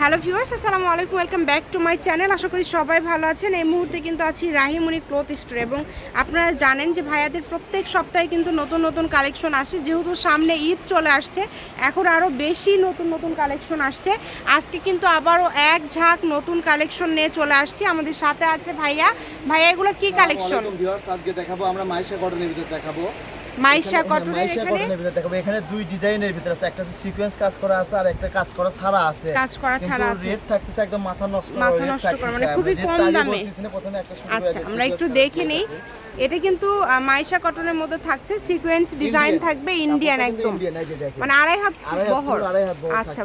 Hello viewers আসসালামু আলাইকুম welcome back to my channel. আশা করি সবাই ভালো আছেন। এই মুহূর্তে কিন্তু আছি রাহিমণি ক্লথ স্টোর এবং আপনারা জানেন যে ভাইয়াদের প্রত্যেক সপ্তাহে কিন্তু নতুন নতুন কালেকশন আসে যেহেতু সামনে ঈদ চলে আসছে এখন আরও বেশি নতুন নতুন কালেকশন আসছে। আজকে কিন্তু আবারও এক ঝাঁক নতুন কালেকশন নিয়ে চলে আসছি। আমাদের সাথে আছে ভাইয়া। ভাইয়া এগুলো কি কালেকশন? আজকে দেখাবো আমরা মাইশা কটনের ভিতরে দেখাবো। মাইশা কটনের এখানে ভিতরে দেখাবো এখানে দুই ডিজাইনের ভিতরে আছে। একটা সিকোয়েন্স কাজ করা আছে আর একটা কাজ করা ছাড়া আছে। কাজ করা ছাড়া আছে। রেট থাকতেছে একদম মাথা নষ্ট মাথা নষ্ট করা, মানে খুবই কম দামে। প্রথমে একটা শুরু আচ্ছা আমরা একটু দেখে নিই। এটা কিন্তু মাইশা কটনের মধ্যে থাকছে সিকোয়েন্স ডিজাইন থাকবে ইন্ডিয়ান একদম। মানে আড়াই হাত বহর। আচ্ছা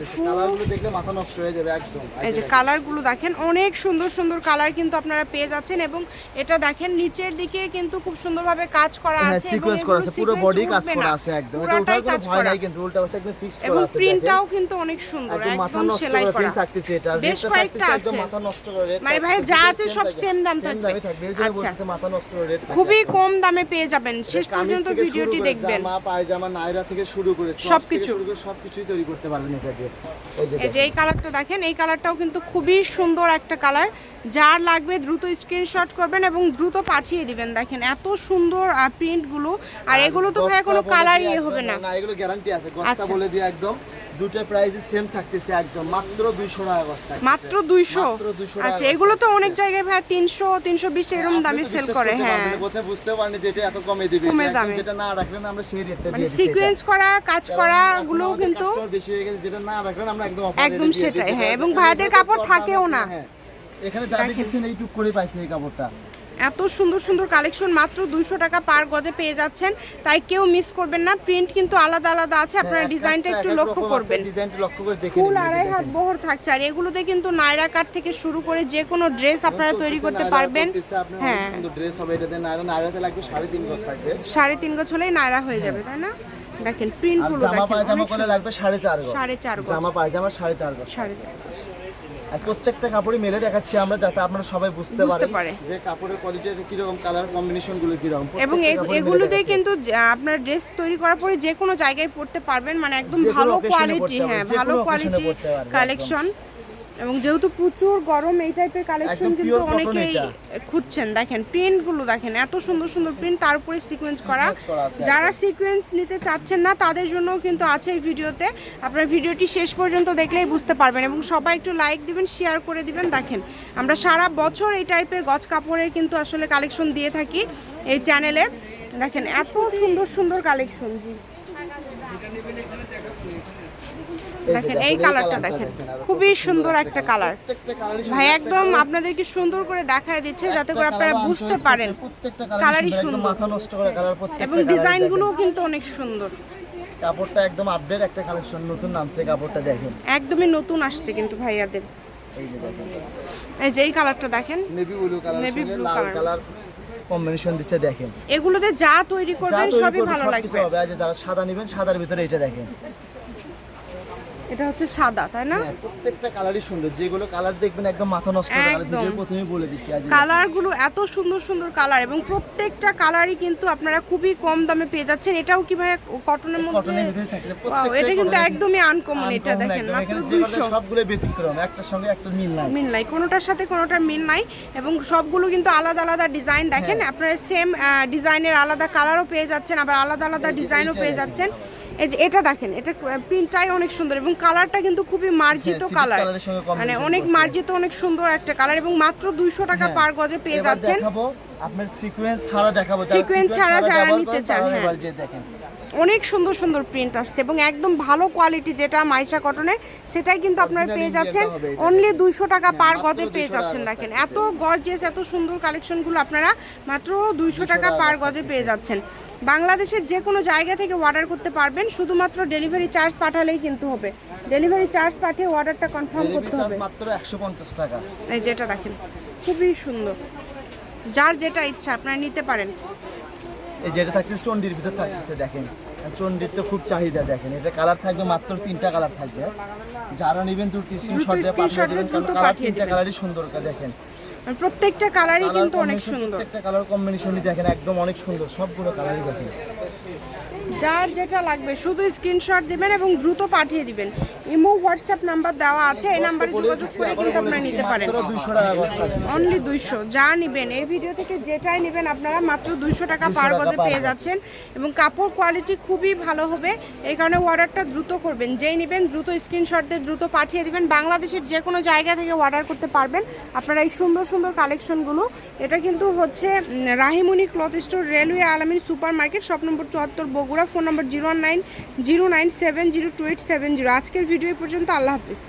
মাথা নষ্ট হয়ে যাবে একদম। এই যে কালারগুলো দেখেন। অনেক সুন্দর সুন্দর কালার কিন্তু আপনারা পেয়ে যাচ্ছেন এবং এটা দেখেন নিচের দিকে কিন্তু খুব সুন্দরভাবে কাজ করা হ্যাঁ আছে সিকোয়েন্স করা আছে পুরো বডি কাজ করা আছে একদম। এটা ওঠার কোনো ভয় নাই কিন্তু উল্টা পাশে একদম ফিক্সড করা আছে প্রিন্টটাও কিন্তু অনেক সুন্দর একদম মাথা সেলাই করে থাকতেছে এটা। বেশ কয়েকটা থাকতেছে একদম আছে। মাথা নষ্ট করে মানে ভাই যা আছে সব same দাম থাকবে। থাকবে এই জন্য আচ্ছা। বলতেছে মাথা নষ্ট করে খুবই কম দামে পেয়ে যাবেন। শেষ পর্যন্ত ভিডিওটি দেখবেন। জামা পায়জামা নাইরা থেকে শুরু করে সবকিছু। সবকিছুই তৈরি করতে পারবেন এটা দিয়ে। এই যে এই কালারটা দেখেন এই কালারটাও কিন্তু খুবই সুন্দর একটা কালার। যার লাগবে দ্রুত স্ক্রিনশট করবেন এবং দ্রুত পাঠিয়ে দিবেন। দেখেন এত সুন্দর প্রিন্টগুলো আর এগুলো তো ভাই কোনো কালার ইয়ে হবে না। না এগুলো গ্যারান্টি আছে। গছটা আচ্ছা। বলে দিয়ে একদম দুটো প্রাইসই সেম থাকতেছে একদম। মাত্র 200 টাকা গছ মাত্র দুইশো? মাত্র 200 আচ্ছা এগুলো তো অনেক জায়গায় ভাই তিনশো তিনশো বিশ এরকম দামে সেল করে হ্যাঁ। না, বুঝতে পারেনি যে এটা এত কমে দিবে। যেটা না রাখলে আমরা সেই রেটটা মানে দিয়ে সিকোয়েন্স করা কাজ করা গুলো কিন্তু বেশি হয়ে গেছে যেটা না রাখলে আমরা একদম একদম সেটাই, হ্যাঁ, এবং এখানে কাপড় থাকেও না। হ্যাঁ। এখানে যা। দেখেছেন এইটুক করে পাইছে এই কাপড়টা এত সুন্দর সুন্দর কালেকশন মাত্র দুইশো টাকা পার গজে পেয়ে যাচ্ছেন। তাই কেউ মিস করবেন না। প্রিন্ট কিন্তু আলাদা আলাদা আছে। আপনারা হ্যাঁ, ডিজাইনটা একটু এক এক লক্ষ্য করবেন। ফুল আড়াই হাত দেখেন। বহর থাকছে। আর এগুলোতে কিন্তু নায়রা কাট থেকে শুরু করে যে কোনো ড্রেস আপনারা তৈরি করতে পারবেন। আপনার হ্যাঁ। ড্রেস হবে এটাতে নায়রা নায়রাতে লাগবে সাড়ে তিন গজ থাকবে। সাড়ে তিন গজ হলেই নায়রা হয়ে যাবে তাই না? দেখেন প্রিন্টগুলো জামা পায়জামা করলে লাগবে সাড়ে চার গজ। সাড়ে চার গজ। জামা পায়জামা সাড়ে চার গজ। সাড়ে চার গজ। আর প্রত্যেকটা কাপড়ই মেলে দেখাচ্ছি আমরা যাতে আপনারা সবাই বুঝতে বুঝতে পারে। যে কাপড়ের কোয়ালিটি কীরকম কালার কম্বিনেশনগুলো কীরকম এবং এগুলো দিয়ে কিন্তু আপনার ড্রেস তৈরি করার পরে যে কোনো জায়গায় পড়তে পারবেন মানে একদম ভালো কোয়ালিটি হ্যাঁ ভালো কোয়ালিটি। কালেকশন এবং যেহেতু প্রচুর গরম এই টাইপের কালেকশন কিন্তু অনেকেই খুঁজছেন। দেখেন প্রিন্টগুলো দেখেন এত সুন্দর সুন্দর প্রিন্ট তার উপরে সিকোয়েন্স করা। যারা সিকোয়েন্স নিতে চাচ্ছেন না তাদের জন্য কিন্তু আছে এই ভিডিওতে। আপনার ভিডিওটি শেষ পর্যন্ত দেখলেই বুঝতে পারবেন এবং সবাই একটু লাইক দিবেন শেয়ার করে দিবেন। দেখেন আমরা সারা বছর এই টাইপের গজ কাপড়ের কিন্তু আসলে কালেকশন দিয়ে থাকি এই চ্যানেলে দেখেন এত সুন্দর সুন্দর কালেকশন জি। দেখেন এই কালারটা দেখেন। খুবই সুন্দর একটা কালার। ভাই একদম আপনাদেরকে সুন্দর করে দেখায় দিচ্ছে যাতে করে আপনারা বুঝতে পারেন। কালারই সুন্দর মাথা নষ্ট করে কালার প্রত্যেকটা এবং ডিজাইনগুলোও কিন্তু অনেক সুন্দর। কাপড়টা একদম আপডেট একটা কালেকশন নতুন নামছে কাপড়টা দেখেন। একদমই নতুন আসছে কিন্তু ভাইয়াদের। এই যে এই কালারটা দেখেন। নেভি ব্লু কালার লাল colour। কালার কম্বিনেশন দিছে দেখেন। এগুলোতে যা তৈরি করবেন সবই ভালো লাগবে। হবে। যে যারা সাদা নেবেন সাদার ভিতরে এটা দেখেন। এটা হচ্ছে সাদা তাই না? হ্যাঁ, প্রত্যেকটা কালারই সুন্দর। যেগুলো কালার দেখবেন একদম মাথা নষ্ট করে। ভিডিও প্রথমেই বলে দিছি আজ কালারগুলো এত সুন্দর সুন্দর কালার এবং প্রত্যেকটা কালারই কিন্তু আপনারা খুবই কম দামে পেয়ে যাচ্ছেন। এটাও কি ভাই কটনের মধ্যে? কটনের ভিতরে থাকে Wow, এটা কিন্তু একদমই আনকমন এটা দেখেন মাত্র দুইশো। সবগুলো ব্যতিক্রম একটার সঙ্গে একটা মিল নাই। মিল নাই কোনোটার সাথে কোনোটার মিল নাই এবং সবগুলো কিন্তু আলাদা আলাদা ডিজাইন দেখেন। হ্যাঁ। আপনারা সেম ডিজাইনের আলাদা কালারও পেয়ে যাচ্ছেন আবার আলাদা আলাদা ডিজাইনও পেয়ে যাচ্ছেন। এই যে এটা দেখেন এটা প্রিন্টটাই অনেক সুন্দর এবং কালারটা কিন্তু খুবই মার্জিত হ্যাঁ, কালার মানে অনেক মার্জিত অনেক সুন্দর একটা কালার এবং মাত্র দুইশো টাকা হ্যাঁ। পার গজে পেয়ে যাচ্ছেন। আপনার সিকোয়েন্স ছাড়া দেখাবো Sequence ছাড়া যারা নিতে চান, হ্যাঁ। দেখেন। অনেক সুন্দর সুন্দর প্রিন্ট আসছে এবং একদম ভালো কোয়ালিটি যেটা মাইশা কটনের সেটাই কিন্তু আপনারা পেয়ে যাচ্ছেন। অনলি দুইশো টাকা পার গজে পেয়ে যাচ্ছেন দেখেন। এত গর্জিয়াস এত সুন্দর কালেকশনগুলো আপনারা মাত্র দুইশো টাকা টাকা পার গজে পেয়ে যাচ্ছেন। বাংলাদেশের যে কোনো জায়গা থেকে অর্ডার করতে পারবেন শুধুমাত্র ডেলিভারি চার্জ পাঠালেই কিন্তু হবে। ডেলিভারি চার্জ পাঠিয়ে অর্ডারটা কনফার্ম করতে হবে। মাত্র একশো পঞ্চাশ টাকা। এই যেটা দেখেন খুবই সুন্দর। যার যেটা ইচ্ছা আপনারা নিতে পারেন। এই যেটা থাকতেছে চন্ডির ভিতর থাকতেছে দেখেন। চন্ডির তো খুব চাহিদা দেখেন। এটা কালার থাকবে মাত্র তিনটা কালার থাকবে। যারা নেবেন দু স্ক্রিনশট দিয়ে পাঠিয়ে screenshot দেবেন দিয়ে কালার তিনটা কালারই সুন্দর দেখেন। প্রত্যেকটা কালারই কিন্তু অনেক সুন্দর। প্রত্যেকটা কালার কম্বিনেশনই দেখেন একদম অনেক সুন্দর সবগুলো কালারই দেখেন। যার যেটা লাগবে শুধু স্ক্রিনশট দিবেন এবং দ্রুত পাঠিয়ে দিবেন। ইমো হোয়াটসঅ্যাপ নাম্বার দেওয়া আছে এই নাম্বারে যোগাযোগ করে কিন্তু আপনারা নিতে পারেন। মাত্র 200 টাকা বস্তা। দিচ্ছি। অনলি দুইশো যা নেবেন। এই ভিডিও থেকে যেটাই নেবেন আপনারা মাত্র দুইশো টাকা পার গজে পেয়ে যাচ্ছেন এবং কাপড় কোয়ালিটি খুবই ভালো হবে। এই কারণে অর্ডারটা দ্রুত করবেন। যেই নেবেন দ্রুত স্ক্রিনশট দিয়ে দ্রুত পাঠিয়ে দিবেন। বাংলাদেশের যে কোনো জায়গা থেকে অর্ডার করতে পারবেন। আপনারা এই সুন্দর সুন্দর কালেকশনগুলো এটা কিন্তু হচ্ছে Rahimuni cloth store railway Alamin super market shop number চুয়াত্তর Bogura phone number zero one nine zero nine seven zero two eight seven zero. আজকের ভিডিও পর্যন্ত, আল্লাহ হাফিজ।